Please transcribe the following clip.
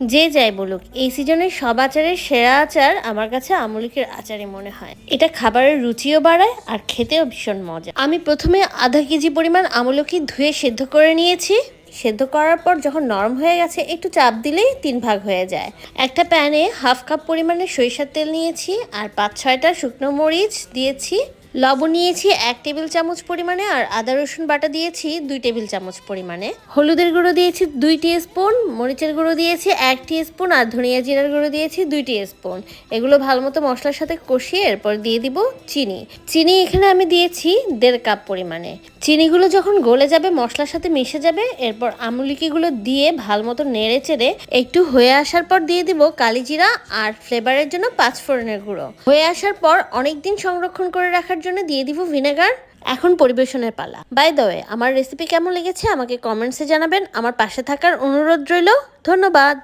যে যাই বলুক, এই সিজনের সব আচারের সেরা আচার আমার কাছে আমলকির আচারই মনে হয়। এটা খাবারের রুচিও বাড়ায় আর খেতেও ভীষণ মজা। আমি প্রথমে আধা কেজি পরিমাণ আমলকি ধুয়ে সেদ্ধ করে নিয়েছি। সেদ্ধ করার পর যখন নরম হয়ে গেছে, একটু চাপ দিলেই তিন ভাগ হয়ে যায়। একটা প্যানে হাফ কাপ পরিমাণে সরিষার তেল নিয়েছি আর পাঁচ ছয়টা শুকনো মরিচ দিয়েছি। লবণ নিয়েছি এক টেবিল চামচ পরিমাণে আর আদা রসুন বাটা দিয়েছি দুই টেবিল চামচ পরিমাণে। হলুদের গুঁড়ো দিয়েছি দুই স্পুন মরিচের গুঁড়ো দিয়েছি এক স্পুন আর ধনিয়া জিরার গুঁড়ো দিয়েছি দুই স্পুন এগুলো ভালো মতো মশলার সাথে কষিয়ে এরপর দিয়ে দিব চিনি। চিনি এখানে আমি দিয়েছি দেড় কাপ পরিমাণে। চিনিগুলো যখন গলে যাবে, মশলার সাথে মিশে যাবে, এরপর আমুলিকিগুলো দিয়ে ভালো মতো নেড়ে চেড়ে একটু হয়ে আসার পর দিয়ে দিব কালিজিরা আর ফ্লেভারের জন্য পাঁচ ফোড়নের গুঁড়ো। হয়ে আসার পর অনেকদিন সংরক্ষণ করে রাখার জন্য দিয়ে দিব ভিনেগার। এখন পরিবেশনের পালা। বাই দ্য আমার রেসিপি কেমন লেগেছে আমাকে কমেন্টসে জানাবেন। আমার পাশে থাকার অনুরোধ রইল। ধন্যবাদ।